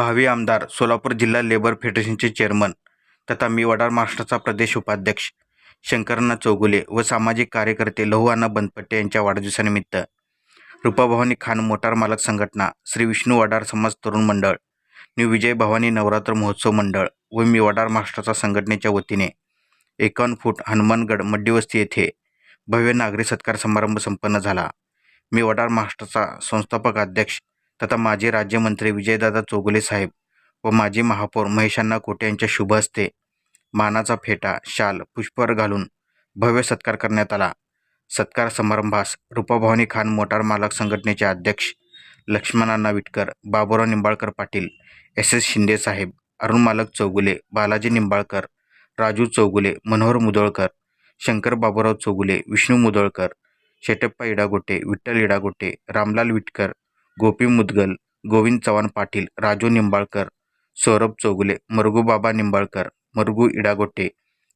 भावी आमदार सोलापूर जिल्हा लेबर फेडरेशनचे चेअरमन तथा मी वडार महाराष्ट्राचा प्रदेश उपाध्यक्ष शंकरना चौगुले व सामाजिक कार्यकर्ते लहुआना बनपट्टे यांच्या वाढदिवसानिमित्त रूपाभवानी खान मोटार मालक संघटना श्री विष्णू वडार समाज तरुण मंडळ न्यू विजय भवानी नवरात्र महोत्सव मंडळ व मी वडार महाराष्ट्राचा संघटनेच्या वतीने एकावन्न फूट हनुमानगड मड्डीवस्ती येथे भव्य नागरी सत्कार समारंभ संपन्न झाला. मी वडार महाराष्ट्राचा संस्थापक अध्यक्ष तथा माजी राज्यमंत्री विजयदादा चौगुले साहेब व माजी महापौर महेशांना कोटे यांच्या शुभ हस्ते मानाचा फेटा शाल पुष्पहार घालून भव्य सत्कार करण्यात आला. सत्कार समारंभास रूपाभवानी खान मोटार मालक संघटनेचे अध्यक्ष लक्ष्मणांना विटकर बाबुराव निंबाळकर पाटील एस एस शिंदे साहेब अरुण मालक चौगुले बालाजी निंबाळकर राजू चौगुले मनोहर मुदोळकर शंकर बाबुराव चौगुले विष्णू मुदोळकर शेटप्पा इडागोटे विठ्ठल इडागोटे रामलाल विटकर गोपी मुदगल गोविंद चव्हाण पाटील राजू निंबाळकर सौरभ चौगुले मरगूबाबा निंबाळकर मरगू इडागोटे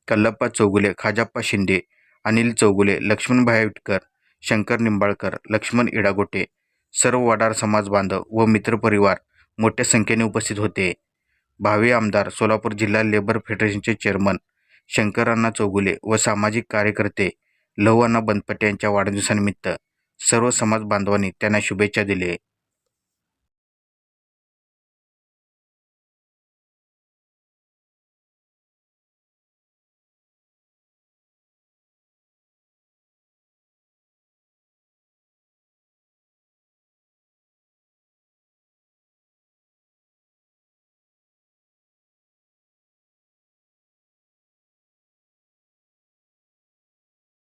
कल्लप्पा चौगुले खाजाप्पा शिंदे अनिल चौगुले लक्ष्मणभाई विटकर शंकर निंबाळकर लक्ष्मण इडागोटे सर्व वडार समाज बांधव व मित्रपरिवार मोठ्या संख्येने उपस्थित होते. भावी आमदार सोलापूर जिल्हा लेबर फेडरेशनचे चेअरमन शंकरअण्णा चौगुले व सामाजिक कार्यकर्ते लहूअण्णा बनपट यांच्या वाढदिवसानिमित्त सर्व समाज बांधवांनी त्यांना शुभेच्छा दिली